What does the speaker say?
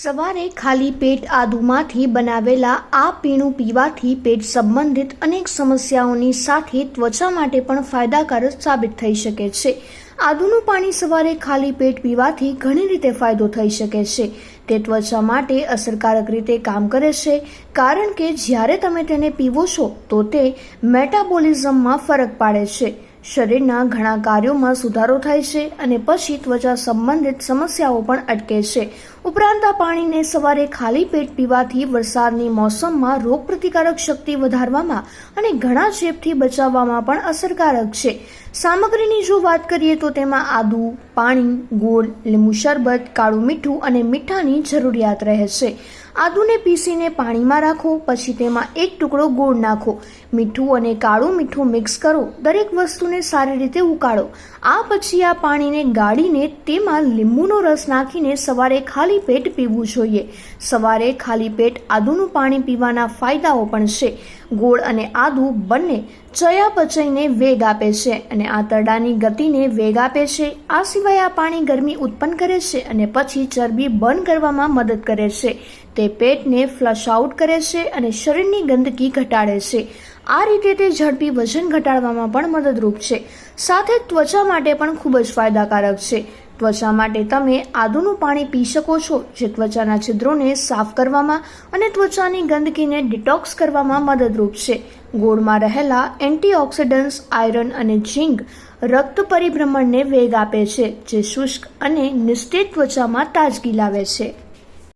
સવારે ખાલી પેટ આદુમાંથી બનાવેલા આ પીણું પીવાથી પેટ સંબંધિત અનેક સમસ્યાઓની સાથે ત્વચા માટે પણ ફાયદાકારક સાબિત થઈ શકે છે. આદુનું પાણી સવારે ખાલી પેટ પીવાથી ઘણી રીતે ફાયદો થઈ શકે છે. તે ત્વચા માટે અસરકારક રીતે કામ કરે છે. કારણ કે જ્યારે તમે તેને પીવો છો, તો તે મેટાબોલિઝમમાં ફરક પાડે છે. શરીરના ઘણા કાર્યોમાં સુધારો થાય છે અને પછી ત્વચા સંબંધિત સમસ્યાઓ પણ અટકે છે. ઉપરાંત આ પાણીને સવારે ખાલી પેટ પીવાથી વરસાદની મોસમમાં રોગપ્રતિકારક શક્તિ વધારવામાં અને ઘણા ચેપથી બચાવવામાં પણ અસરકારક છે. સામગ્રીની જો વાત કરીએ તો તેમાં આદુ, પાણી, ગોળ, લીંબુ શરબત, કાળું મીઠું અને મીઠાની જરૂરિયાત રહે છે. આદુને પીસીને પાણીમાં રાખો, પછી તેમાં એક ટુકડો ગોળ નાખો. મીઠું અને કાળું મીઠું મિક્સ કરો. દરેક વસ્તુને સારી રીતે ઉકાળો. આ પછી આ પાણીને ગાળીને તેમાં લીંબુનો રસ નાખીને સવારે ખાલી પેટ પીવું જોઈએ. સવારે ખાલી પેટ આદુનું પાણી પીવાના ફાયદાઓ પણ છે. ગોળ અને આદુ બંને ચયાપચયને વેગ આપે છે અને આંતરડાની ગતિને વેગ આપે છે. આ સિવાય આ પાણી ગરમી ઉત્પન્ન કરે છે અને પછી ચરબી બર્ન કરવામાં મદદ કરે છે. તે પેટને ફ્લશ આઉટ કરે છે અને શરીરની ગંદકી ઘટાડે છે. આ રીતે તે ઝડપી વજન ઘટાડવામાં પણ મદદરૂપ છે. સાથે ત્વચા માટે પણ ખૂબ જ ફાયદાકારક છે. ત્વચા માટે તમે આદુનું પાણી પી શકો છો, જે ત્વચાના છિદ્રોને સાફ કરવામાં અને ત્વચાની ગંદકીને ડિટોક્સ કરવામાં મદદરૂપ છે. ગોળમાં રહેલા એન્ટીઓક્સિડન્ટ્સ, આયરન અને ઝીંક રક્ત પરિભ્રમણને વેગ આપે છે, જે શુષ્ક અને નિસ્તેજ ત્વચામાં તાજગી લાવે છે.